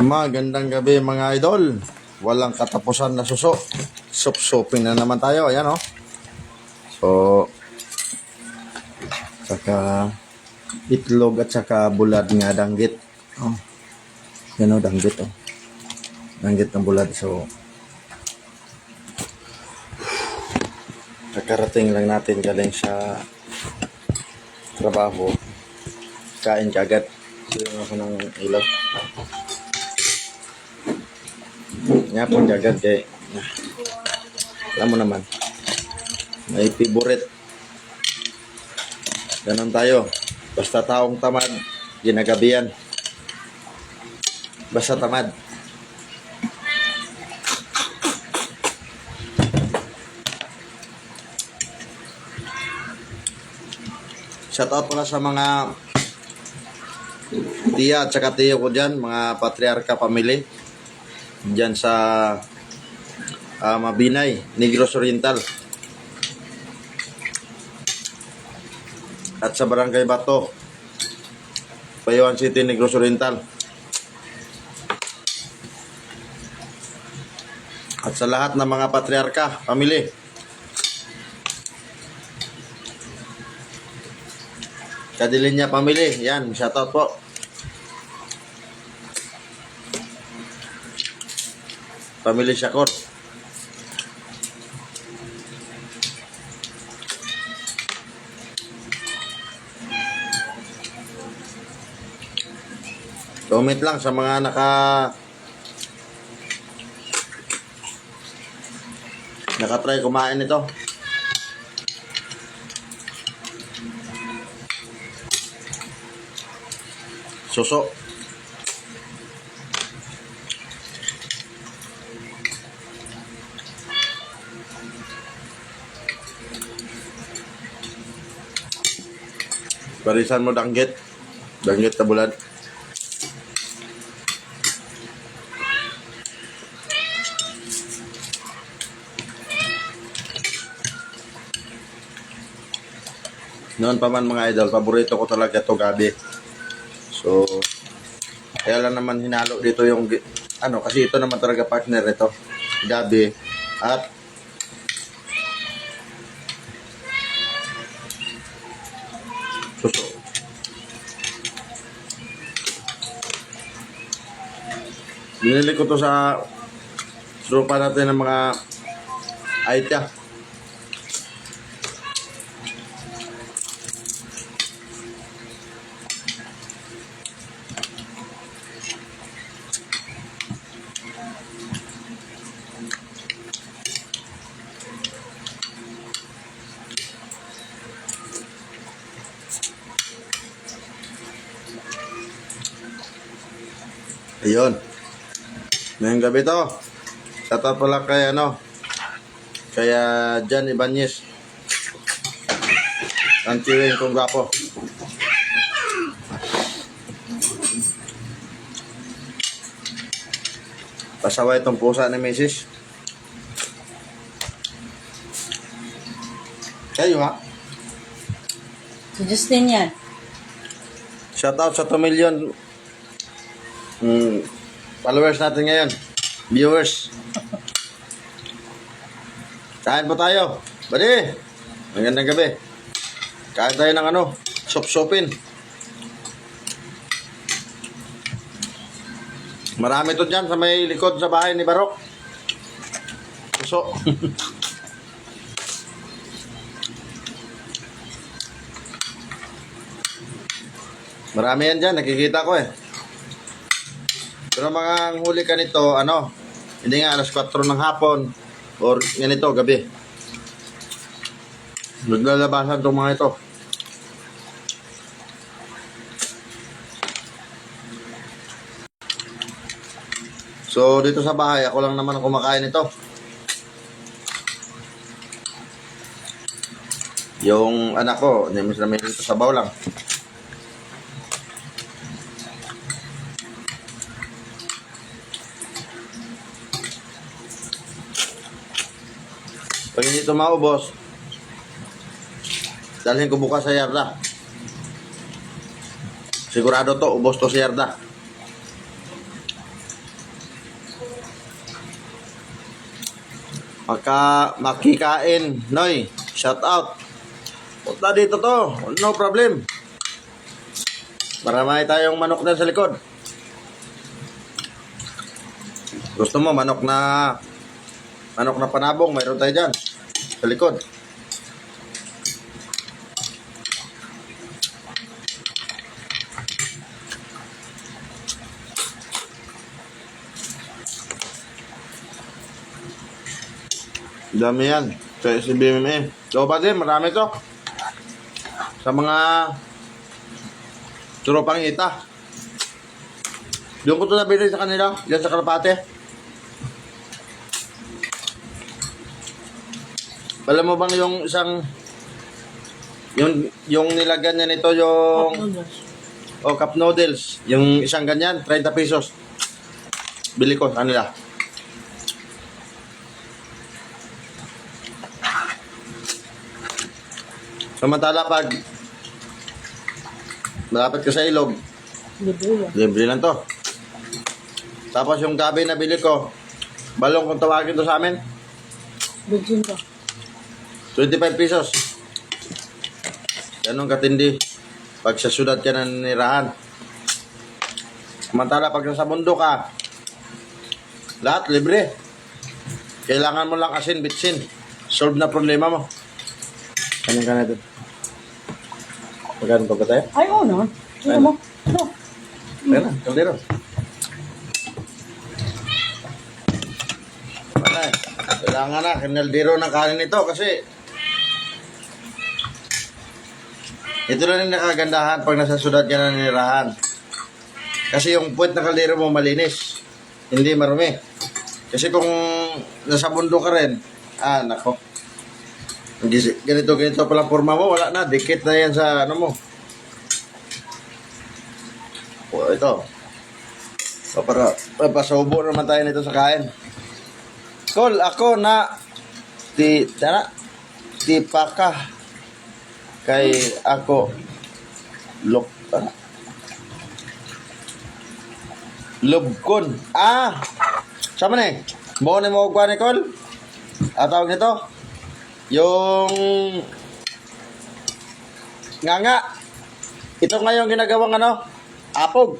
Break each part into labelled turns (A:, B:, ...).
A: Magandang gabi mga idol. Walang katapusan na suso. Sup-supin na naman tayo. Ayan oh. So, saka itlog at saka bulad nga danggit. Oh. Yan oh, danggit oh. Danggit ng bulad. So, kakarating lang natin galing sa trabaho. Kain kagad. Sino ako ng ilaw. Nga po kagad kay alam mo naman may favorite. Ganun tayo. Basta taong tamad ginagabihan basta tamad. Shoutout pala sa mga tiya at saka tiyo ko dyan, mga patriarka family. Dyan sa ah, Mabinay, Negros Oriental. At sa Barangay Bato, Payuan City, Negros Oriental. At sa lahat ng mga patriarka, family. Kadilinya family, yan, shoutout po. Family Shakur. Comment lang sa mga naka nakatry kumain nito. Suso. Barisan mo danggit. Danggit na bulad. Noon pa man mga idol, paborito ko talaga to gabi. So, kaya lang naman hinalo dito yung, ano, kasi ito naman talaga partner ito. Gabi. At, Binili ko to sa tropa natin ng mga Aitya. Ayun. Ngayong gabi to. Shoutout pala kay ano. Kaya Jan Ibanez. Ang tiwing kong gapo. Pasaway itong pusa ni Mrs. Kayo ha?
B: Si Justin yan.
A: Shoutout sa 2 million mm, followers natin ngayon. Viewers. Kain po tayo. Bali. Magandang gabi. Kain tayo ng ano, sop-sopin. Marami to dyan sa may likod sa bahay ni Barok. Puso. Marami yan dyan, nakikita ko eh. Pero mga huli ka nito, ano, hindi nga alas 4 ng hapon or ganito, gabi. Naglalabasan itong mga ito. So, dito sa bahay, ako lang naman kumakain nito. Yung anak ko, namis namin dito sa baw Pag hindi tumao, boss, dalhin ko bukas sa yarda. Sigurado to, ubos to sa yarda. Maka, makikain, Noy, shout out. Punta dito to, no problem. Para may tayong manok na sa likod. Gusto mo, manok na manok na panabong, mayroon tayo dyan sa likod. Dami yan. Sa SBMA. So, pa din, marami to. Sa mga tropang ita. Doon ko to nabili sa kanila. Diyan sa Kalapate. Alam mo bang yung isang yung yung nilagyan niya nito yung o cup noodles, yung isang ganyan, 30 pesos. Bili ko sa kanila. Samantala pag malapit ka sa ilog,
B: Libre
A: libre lang to. Tapos yung gabi na bili ko, balong kung tawagin to sa amin,
B: Virgin ka.
A: 25 pesos. Ganun katindi. Pag sa syudad ka nanirahan. Samantala pag nasa mundo ka, lahat libre. Kailangan mo lang asin, bitsin. Solve na problema mo. Kanyang ka na doon. Magkano pa ba tayo?
B: Ay, oo naman. Tingnan mo. Ano?
A: Kaya na, kaldero. Wala. Kailangan na, kinaldero ng kanin ito kasi ito lang yung nakagandahan pag nasa syudad ka na nirahan. Kasi yung puwet ng kaldero mo malinis. Hindi marumi. Kasi kung nasa mundo ka rin, ah, nako. Ganito, ganito palang forma mo, wala na. Dikit na yan sa ano mo. O, ito. So, para, para pasubo naman tayo nito sa kain. Kol, ako na ti tara ti paka kay ako lok tara. Lubkon. Ah! Sama ni. Mo ni mo kwa ni Kol. Ah, tawag nito. Yung nga nga. Ito nga yung ginagawang ano? Apog.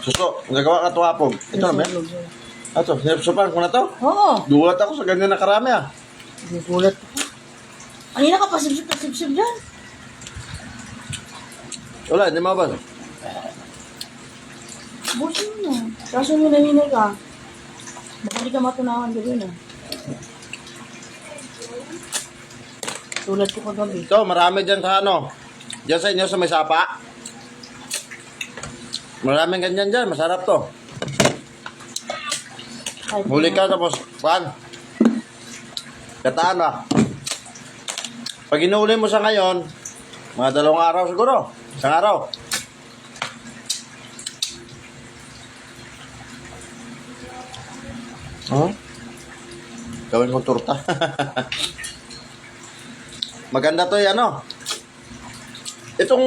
A: Suso, nagawa ka to apog. Ito na ba? yan? Ato, sinapsupan ko na to.
B: Oo.
A: Dulat ako sa ganyan na karami ah.
B: Nagulat ako. Kanina ka pasipsip-pasipsip dyan.
A: Wala, hindi mabas.
B: Busin mo na. Kaso mo naninay ka. Baka di ka matunawan ka dun ah. Tulad ko kagabi.
A: Ito, marami dyan sa ano. Dyan sa inyo sa may sapa. Maraming ganyan dyan, masarap to. Huli ka tapos, pan. Kataan ba? Pag inuuli mo sa ngayon, mga dalawang araw siguro. Isang araw. Oh? Gawin kong turta. Maganda to yan, ano? Itong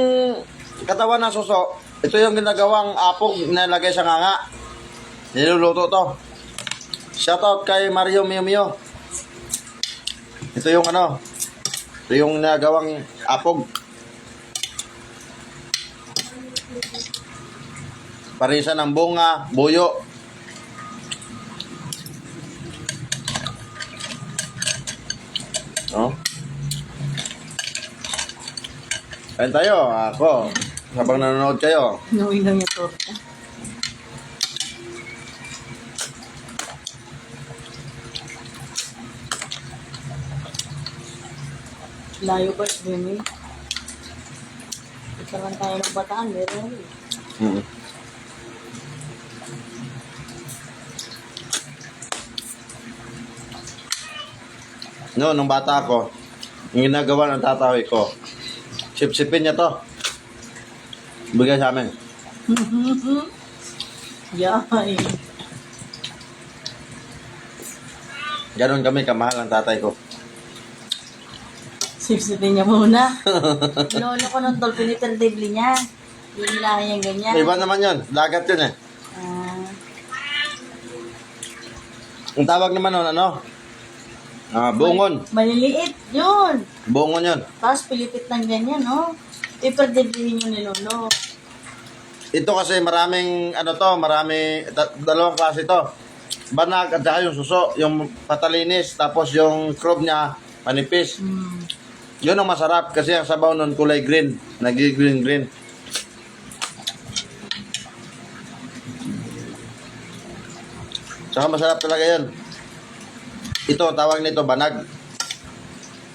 A: katawan ng suso, ito yung ginagawang apog na nilagay sa nganga. Niluluto to. Shoutout kay Mario Mio Mio. Ito yung ano, ito yung nagawang apog. Parisa ng bunga, buyo. No? Kain tayo, ako. Habang nanonood kayo.
B: Inuwi lang yung torta. Layo pa sa Bimi. Ito lang tayo ng bataan, meron.
A: Mm. No, nung bata ako, yung ginagawa ng tatay ko, sipsipin niya to. Bigay sa amin.
B: Yay.
A: Ganon kami kamahal ng tatay ko.
B: Sipsipin niya muna. Lolo ko ng tol, piniterdibli niya. Hindi nila yung ganyan.
A: Iba naman yon, dagat yun eh.
B: Ah,
A: Ang tawag naman nun, ano? Ah, bungon.
B: Maliliit yun.
A: Bungon yun.
B: Tapos pilipit ng ganyan, no? Iperdebrihin yung nilulo.
A: Ito kasi maraming, ano to, marami, da- dalawang klase to. Banag at saka yung suso, yung patalinis, tapos yung crop niya, panipis.
B: Hmm.
A: Yun ang masarap kasi ang sabaw nun kulay green. Nagi-green green. Saka masarap talaga yun. Ito, tawag nito banag.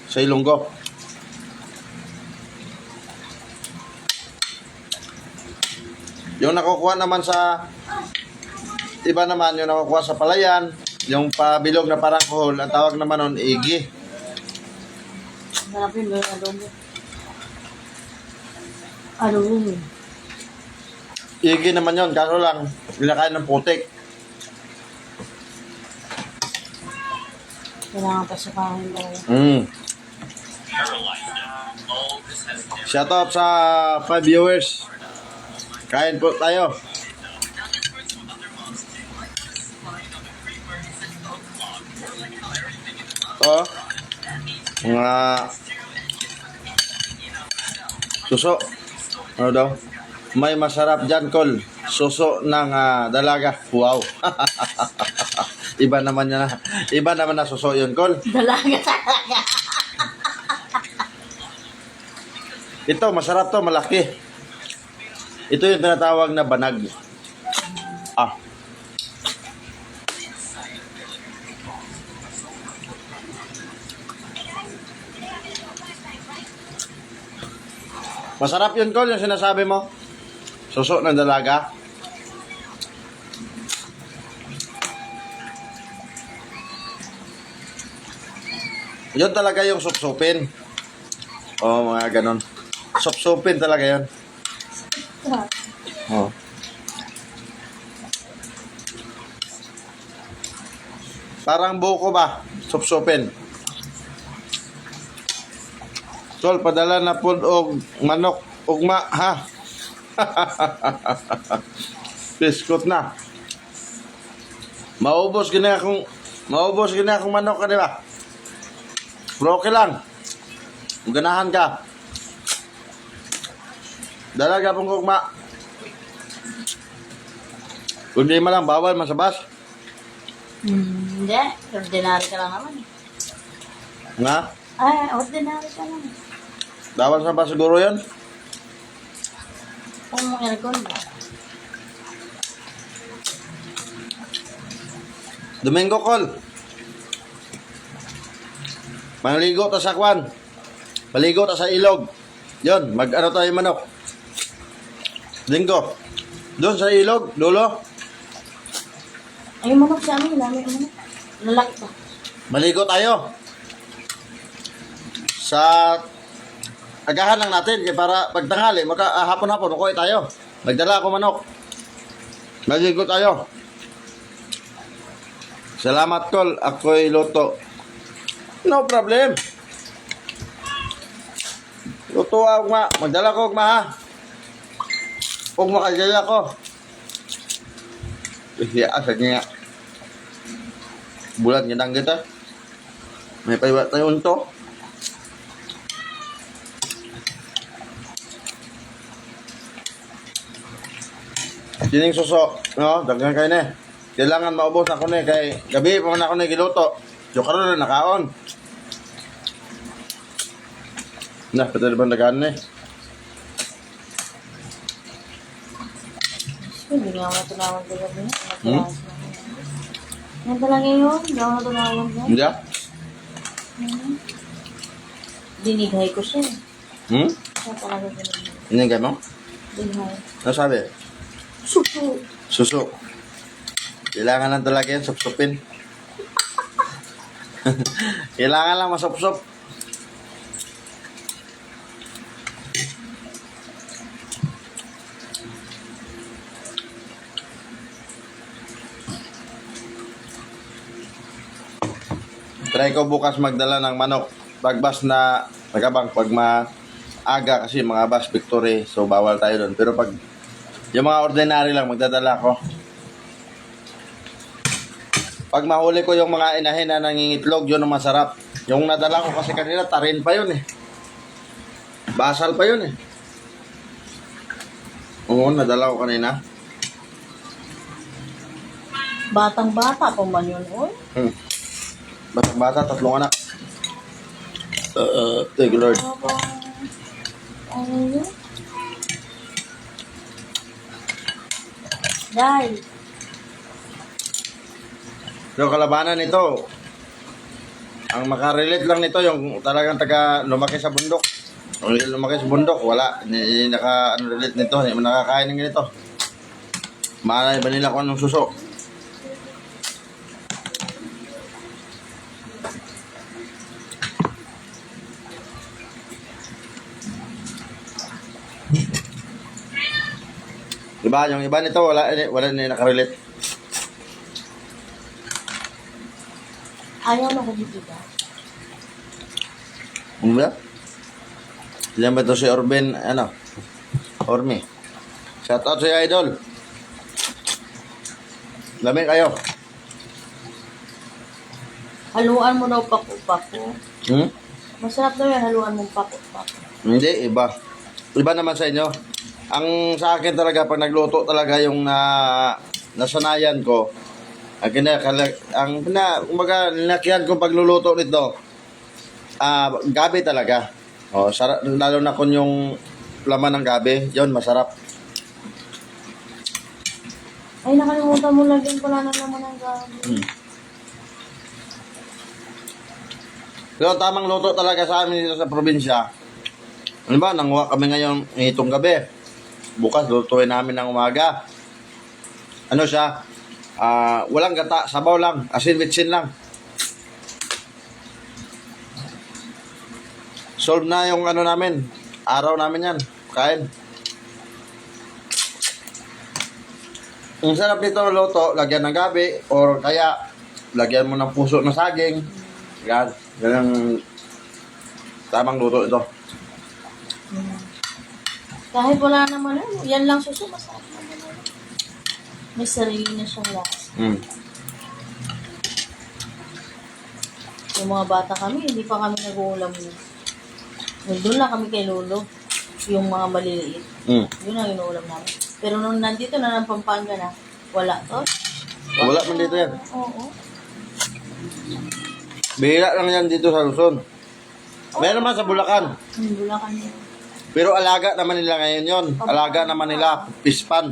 A: Sa Ilonggo. Yung nakukuha naman sa iba naman, yung nakukuha sa palayan, yung pabilog na parang kuhol, ang tawag naman nun, igi.
B: Sarap yun, may adobo. Adobo.
A: Igi naman yon kaso lang, pinakain ng putik.
B: Kailangan pa sukahin daw.
A: Mm. Shout out sa 5 viewers. Kain po tayo. Ito, mga suso. Ano daw? May masarap dyan, Kol. Suso ng ah, dalaga. Wow. Iba naman yan. na- Iba naman na suso yun, Kol.
B: Dalaga talaga.
A: Ito, masarap to, malaki. Ito yung tinatawag na banag. Masarap yun, Col, yung sinasabi mo. Suso ng dalaga. Yun talaga yung supsupin. Oo, mga ganon. Supsupin talaga yun. Oo. Parang buko ba? Supsupin. Tol, padala na po og manok ugma, ha? Biskot na. Maubos gina akong maubos gina akong manok ka, di ba? Okay lang. Ganahan ka. Dalaga pong kugma. Kundi mo lang, bawal masabas.
B: Hmm, hindi. Ordinary ka lang naman. eh.
A: Nga?
B: Ay, ordinary ka lang.
A: Bawal sa ba siguro yun?
B: Kung aircon ba?
A: Domingo call. Mangligo ta sa kwan. Paligo ta sa ilog. Yon, mag ano tayo manok. Linggo. Doon sa ilog, dulo.
B: Ay, manok sa amin, dami yung manok. Lalaki pa.
A: Maligo tayo. Sa agahan lang natin kaya para pagtanghali, maka ah, hapon-hapon ukoy tayo. Nagdala ako manok. Maligo tayo. Salamat kol, ako'y luto. No problem. Luto ako ma. Magdala ko ma ha. Huwag makadala ko. Iya, asa niya. Bulan ginang kita. May paiwa tayo unto. Sining suso, no? Daghan kayo na. Kailangan maubos ako na kay gabi pa man ako na giluto. Yo karon na nakaon. Na, pwede ba nagaan na eh?
B: Hindi nga ako natulawag sa gabi.
A: Hmm?
B: Yan talaga yun. Hindi ako natulawag yan.
A: Hindi ah?
B: Dinighay ko siya.
A: Hmm?
B: Siya talaga.
A: Ining kayo mo?
B: Dinighay.
A: Ano sabi?
B: Suso.
A: Suso. Kailangan lang talaga yan, supsupin. Kailangan lang masupsup. Try ko bukas magdala ng manok. Pagbas na nagabang pag maaga kasi mga bus victory so bawal tayo doon. Pero pag yung mga ordinary lang magdadala ko. Pag mahuli ko yung mga inahin na nangingitlog, yun ang masarap. Yung nadala ko kasi kanina, tarin pa yun eh. Basal pa yun eh. Oo, nadala ko kanina.
B: Batang-bata pa man yun, oy.
A: Hmm. Batang bata, tatlong anak. Uh, thank you Lord.
B: Habang, ano yun? Dahil,
A: Yung kalabanan nito, ang makarelate lang nito, yung talagang taga lumaki sa bundok. Hindi lumaki sa bundok, wala. Hindi, naka, ano, relate nito, hindi nakakain ng ganito. Malay ba nila kung anong suso? Diba, yung iba nito, wala, wala na nakarelate.
B: ayaw na kumitiga.
A: Ano ba? Ilan ba ito si Orben, ano? Ormi. Shout out sa idol. Lami kayo.
B: Haluan mo daw pako-pako.
A: Hmm?
B: Masarap daw yan, haluan mo pako-pako.
A: Hindi, iba. Iba naman sa inyo. Ang sa akin talaga, pag nagluto talaga yung na, nasanayan ko, ang kinakala, ang na, umaga, linakihan ko pagluluto nito, ah, gabi talaga. Oh, sarap, lalo na kung yung laman ng gabi, yon masarap.
B: Ay, nakalimutan mo lagyan pala na naman ng gabi.
A: Hmm. Pero tamang luto talaga sa amin dito sa probinsya. Ano ba, nanguha kami ngayon itong gabi. Bukas lutuin namin ng umaga. Ano siya? Ah, walang gata, sabaw lang, asin vitsin lang. Solve na yung ano namin. Araw namin yan. Kain. Ang sarap nito luto, lagyan ng gabi, or kaya lagyan mo ng puso ng saging. Yan. Yan ang tamang luto ito.
B: Kahit wala naman, ano, yan lang suso, masarap naman. May sarili na siyang lasa.
A: Mm.
B: Yung mga bata kami, hindi pa kami nag-uulam yun. Doon lang kami kay Lolo. Yung mga maliliit.
A: Mm.
B: Yun ang inuulam namin. Pero nung nandito na ng Pampanga na, wala to.
A: Wala man dito yan.
B: Oo.
A: Bihira lang yan dito sa Luzon. Meron naman sa Bulacan.
B: Hmm, Bulacan yun.
A: Pero alaga naman nila ngayon yon. Alaga naman nila pispan.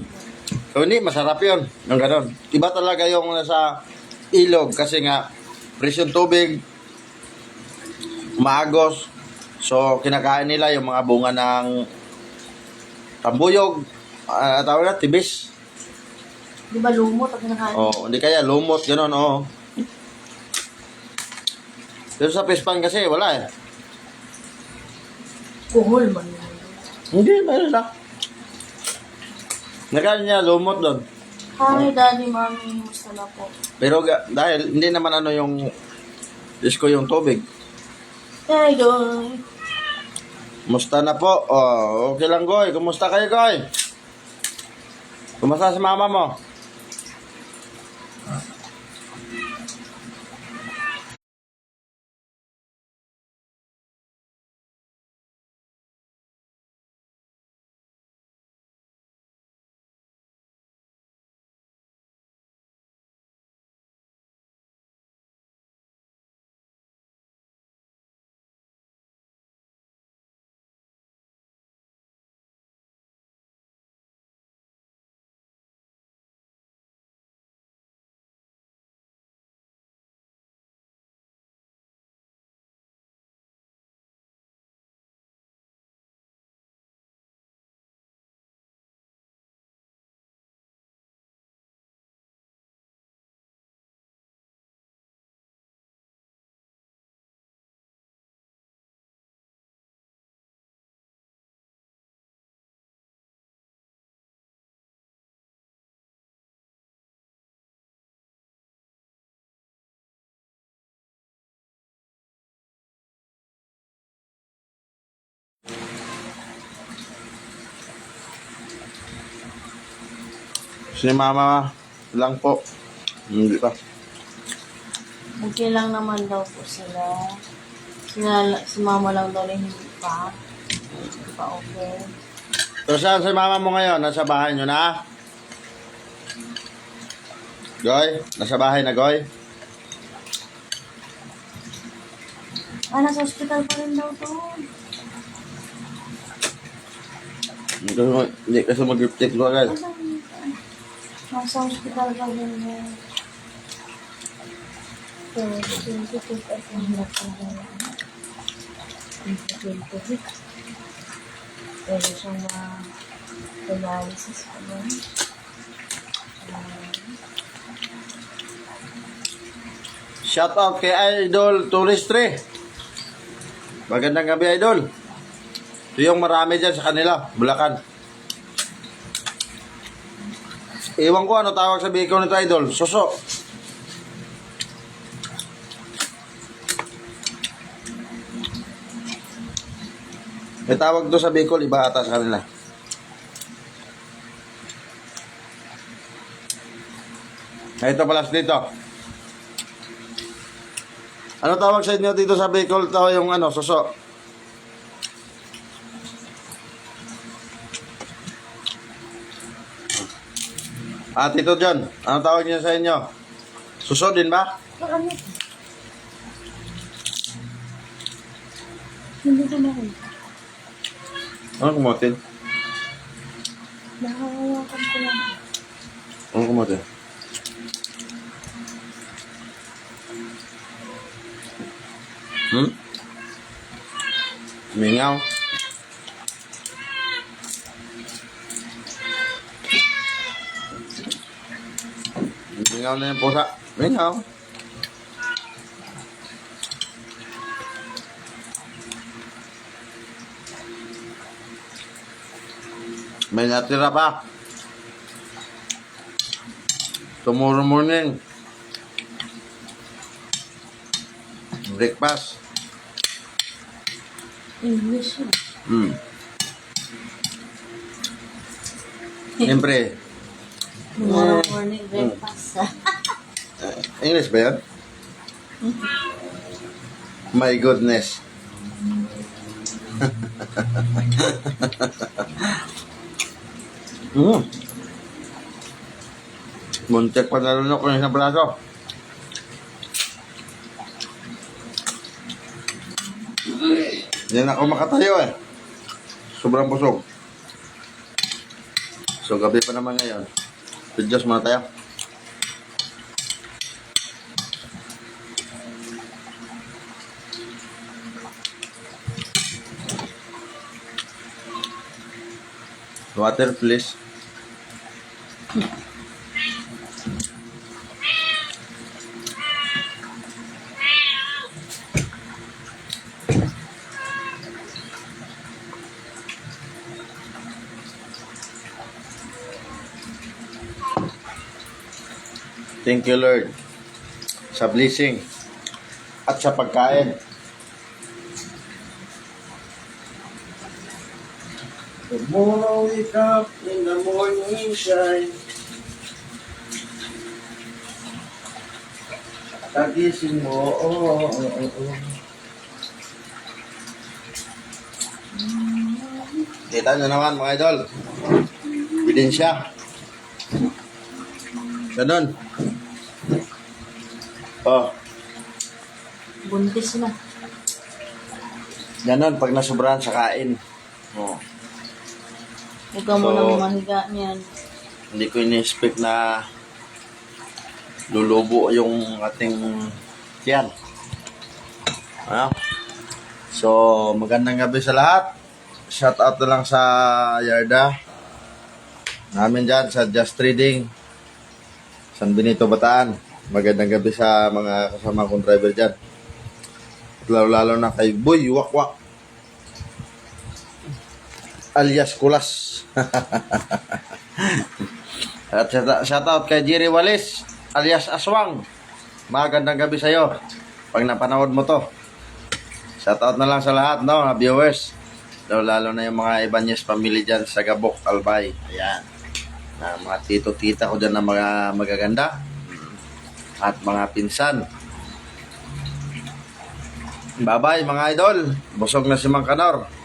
A: So hindi, masarap yun. Yung ganon. Iba talaga yung nasa ilog kasi nga presyon tubig, maagos. So kinakain nila yung mga bunga ng tambuyog, uh, tawag na, tibis.
B: Di ba lumot ang kinakain?
A: Oh, hindi kaya lumot, gano'n, oh. Pero sa pispan kasi, wala eh.
B: Kuhol man.
A: Hindi, meron na. Nakain niya, lumot doon.
B: Hi, Daddy, Mommy. Musta na po?
A: Pero ga- dahil hindi naman ano yung isko yung tubig.
B: Hey, Goy.
A: Musta na po? Oh, okay lang, Goy. Kumusta kayo, Goy? Kumusta si mama mo? Si mama lang po. Hindi pa.
B: Okay lang naman daw po sila. Sila, si mama lang daw na hindi pa. Hindi pa okay.
A: So, saan si mama mo ngayon? Nasa bahay nyo na? Goy? Nasa bahay na, Goy?
B: Ah, nasa hospital pa rin daw to.
A: Hindi kasi, mag- hindi kasi mag-take ko agad.
B: Asan? Nasa hospital pa rin daw. So, 22 at ang hirap pa na 22 Pwede siyang ma-dialysis pa doon.
A: Shout out kay Idol Tourist 3. Magandang gabi, Idol. Ito yung marami dyan sa kanila, Bulacan. Iwan ko ano tawag sa biko nito, Idol. Suso. May tawag to sa Bicol, iba ata sa kanila. Ay, Ito pala dito. Ano tawag sa inyo dito sa Bicol? Ito yung ano, suso. Ah, Tito John, ano tawag niyo sa inyo? Suso din ba?
B: Hindi ko makita.
A: Ano kumotin?
B: Nakahawakan ko lang.
A: Ano kumotin? Hmm? Mingaw. Mingaw na yung pusa. Mingaw. May natira pa. Tomorrow morning. Breakfast.
B: English.
A: Hmm. Siyempre,
B: Tomorrow morning breakfast.
A: English ba yan? My goodness. mm. Muntik pa nalunok yung isang braso. Yan ako makatayo eh. Sobrang busog. So gabi pa naman ngayon. Pidyos muna tayo. Water please. Thank you Lord sa blessing at sa pagkain. Tomorrow wake up in the morning shine. Tagising mo, oh, oh, oh, oh. Kita nyo naman mga idol. Ebidensya. Ganon. Oh,
B: Buntis na.
A: ganon pag nasubrahan sa kain. Oh.
B: Huwag ka mo
A: So-
B: nang mahiga niyan.
A: Hindi ko ini-expect na lulubo yung ating tiyan. Ano? So, magandang gabi sa lahat. Shout out na lang sa Yarda. Namin dyan sa Just Trading. San Benito, Bataan. Magandang gabi sa mga kasama kong driver dyan. Lalo-lalo na kay Boy Wakwak. Alias Kulas. At shout- shout out kay Jerry Walis alias Aswang. Magandang gabi sa iyo. Pag napanood mo to. Shout out na lang sa lahat, no, mga viewers. Lalo, lalo na yung mga Ibanez family dyan sa Gabok, Albay. Ayan. Na mga tito-tita ko dyan na mga magaganda at mga pinsan. Bye-bye mga idol. Busog na si Mang Kanor.